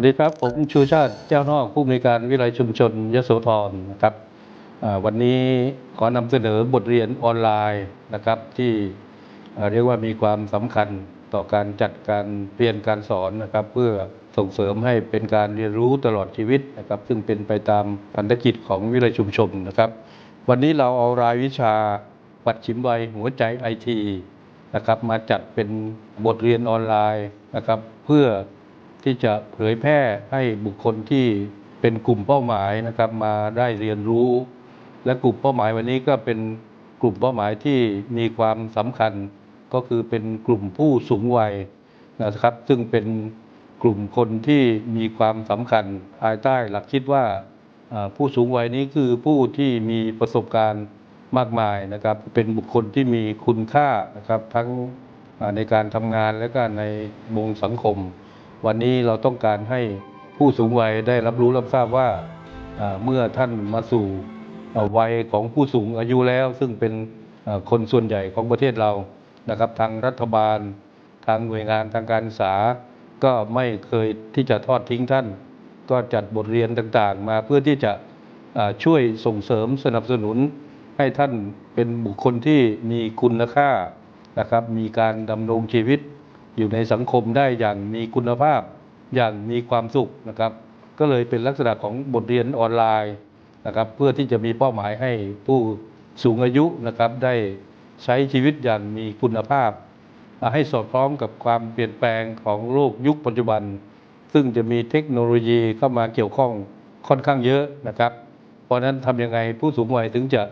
วัสดีครับ ผมชูชาติเจ้านอกผู้อำนวยการวิไลชุมชนยโสธรนะครับวันนี้ขอนำเสนอบทเรียนออนไลน์นะครับที่เรียกว่ามีความสำคัญต่อการจัดการเรียนการสอนนะครับ เพื่อส่งเสริมให้เป็นการเรียนรู้ตลอดชีวิตนะครับ ซึ่งเป็นไปตามพันธกิจของวิไลชุมชนนะครับ วันนี้เราเอารายวิชาปัดชิมวัยหัวใจไอทีนะครับมาจัดเป็นบทเรียนออนไลน์นะครับ เพื่อ ที่จะเผยแพร่ให้บุคคลที่เป็นกลุ่มเป้าหมายนะครับมาได้เรียนรู้ และกลุ่มเป้าหมายวันนี้ก็เป็นกลุ่มเป้าหมายที่มีความสำคัญก็คือเป็นกลุ่มผู้สูงวัยนะครับ ซึ่งเป็นกลุ่มคนที่มีความสำคัญภายใต้หลักคิดว่าผู้สูงวัยนี้คือผู้ที่มีประสบการณ์มากมายนะครับ เป็นบุคคลที่มีคุณค่านะครับทั้งในการทำงานและก็ในวงสังคม วันนี้เราต้องการให้ผู้สูงวัยได้รับรู้รับทราบว่าเมื่อท่านมาสู่วัยของผู้สูงอายุแล้ว ซึ่งเป็นคนส่วนใหญ่ของประเทศเรานะครับทางรัฐบาล ทางหน่วยงานทางการศึกษา ก็ไม่เคยที่จะทอดทิ้งท่าน ก็จัดบทเรียนต่างๆ มาเพื่อที่จะช่วยส่งเสริมสนับสนุนให้ท่านเป็นบุคคลที่มีคุณค่านะครับ มีการดำรงชีวิต อยู่ในสังคมได้อย่างมีคุณภาพอย่างมีความสุขนะครับ ก็เลยเป็นลักษณะของบทเรียนออนไลน์นะครับ เพื่อที่จะมีเป้าหมายให้ผู้สูงอายุนะครับได้ใช้ชีวิตอย่างมีคุณภาพ ให้สอดคล้องกับความเปลี่ยนแปลงของโลกยุคปัจจุบัน ซึ่งจะมีเทคโนโลยีเข้ามาเกี่ยวข้องค่อนข้างเยอะนะครับ เพราะนั้นทำยังไงผู้สูงวัยถึงจะ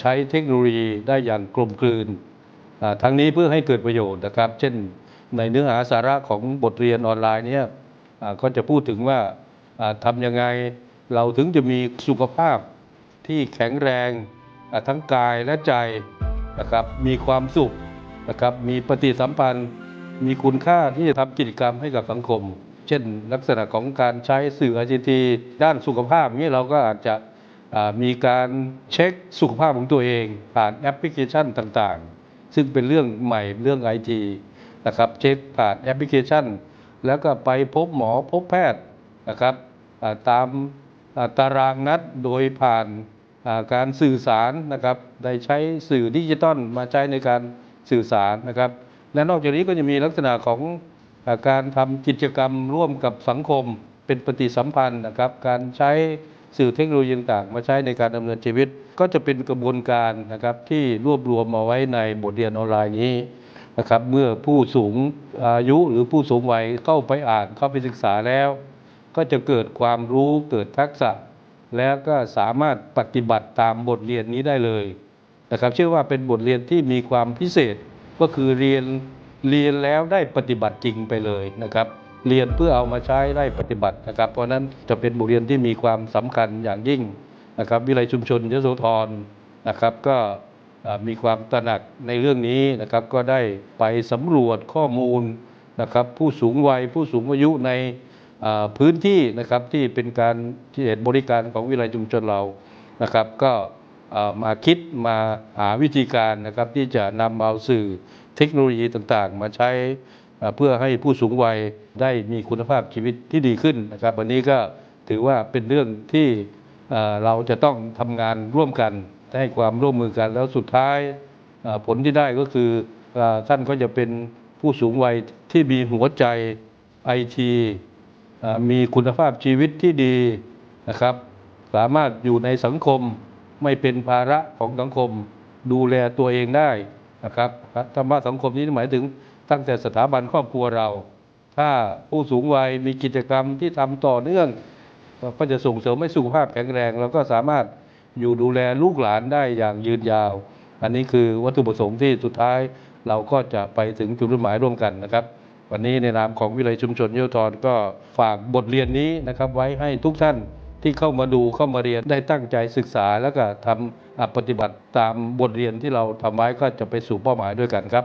ใช้เทคโนโลยีได้อย่างกลมกลืนอ่าทั้งนี้เพื่อให้เกิดประโยชน์นะครับ เช่น ในเนื้อหาสาระของบทเรียนออนไลน์เนี่ยก็จะพูดถึงว่าทำยังไงเราถึงจะมีสุขภาพที่แข็งแรงทั้งกายและใจนะครับมีความสุขนะครับมีปฏิสัมพันธ์ มีคุณค่าที่จะทำกิจกรรมให้กับสังคม เช่น ลักษณะของการใช้สื่อ ICT ด้านสุขภาพนี้เราก็อาจจะมีการเช็คสุขภาพของตัวเอง ผ่านแอปพลิเคชันต่างๆ ซึ่งเป็นเรื่องใหม่เรื่องไอที นะครับเช็คผ่านแอปพลิเคชัน แล้วก็ไปพบหมอพบแพทย์นะครับตามตารางนัดโดยผ่านการสื่อสารนะครับได้ใช้สื่อดิจิตอลมาใช้ในการสื่อสารนะครับ และนอกจากนี้ก็จะมีลักษณะของอการทำกิจกรรมร่วมกับสังคมเป็นปฏิสัมพันธ์นะครับ การใช้สื่อเทคโนโลยีต่างๆมาใช้ในการดำเนินชีวิต ก็จะเป็นกระบวนการนะครับที่รวบรวมมาไว้ในบทเรียนออนไลน์นี้ นะครับเมื่อผู้สูงอายุหรือผู้สูงวัยเข้าไปอ่านเข้าไปศึกษาแล้ว ก็จะเกิดความรู้เกิดทักษะ แล้วก็สามารถปฏิบัติตามบทเรียนนี้ได้เลยนะครับเชื่อว่าเป็นบทเรียนที่มีความพิเศษก็คือเรียนเรียนแล้วได้ปฏิบัติจริงไปเลยนะครับ เรียนเพื่อเอามาใช้ได้ปฏิบัตินะครับ เพราะนั้นจะเป็นบทเรียนที่มีความสำคัญอย่างยิ่งนะครับ วิไลชุมชนยโสธรนะครับ ก็ มีความตระหนักในเรื่องนี้นะครับก็ได้ไปสำรวจข้อมูลนะครับผู้สูงวัยผู้สูงอายุในพื้นที่นะครับที่เป็นการที่เห็นบริการของวิไลชุมชนเรานะครับ ก็มาคิดมาหาวิธีการนะครับที่จะนำเอาสื่อเทคโนโลยีต่างๆ มาใช้เพื่อให้ผู้สูงวัยได้มีคุณภาพชีวิตที่ดีขึ้นนะครับวันนี้ก็ถือว่าเป็นเรื่องที่เราจะต้องทำงานร่วมกัน ให้ความร่วมมือกัน แล้วสุดท้ายผลที่ได้ก็คืออท่านก็จะเป็นผู้สูงวัยที่มีหัวใจไอทีมีคุณภาพชีวิตที่ดีนะครับ สามารถอยู่ในสังคมไม่เป็นภาระของสังคมดูแลตัวเองได้นะครับธรรมะสังคมนี้หมายถึงตั้งแต่สถาบันครอบครัวเรา ถ้าผู้สูงวัยมีกิจกรรมที่ทำต่อเนื่อง ก็จะส่งเสริมให้สุขภาพแข็งแรง แล้วก็สามารถ อยู่ดูแลลูกหลานได้อย่างยืนยาว อันนี้คือวัตถุประสงค์ที่สุดท้ายเราก็จะไปถึงจุดมุ่งหมายร่วมกันนะครับ วันนี้ในนามของวิเลยชุมชนเยาวทรก็ฝากบทเรียนนี้นะครับไว้ให้ทุกท่านที่เข้ามาดูเข้ามาเรียนได้ตั้งใจศึกษาแล้วก็ทำปฏิบัติตามบทเรียนที่เราทำไว้ก็จะไปสู่เป้าหมายด้วยกันครับ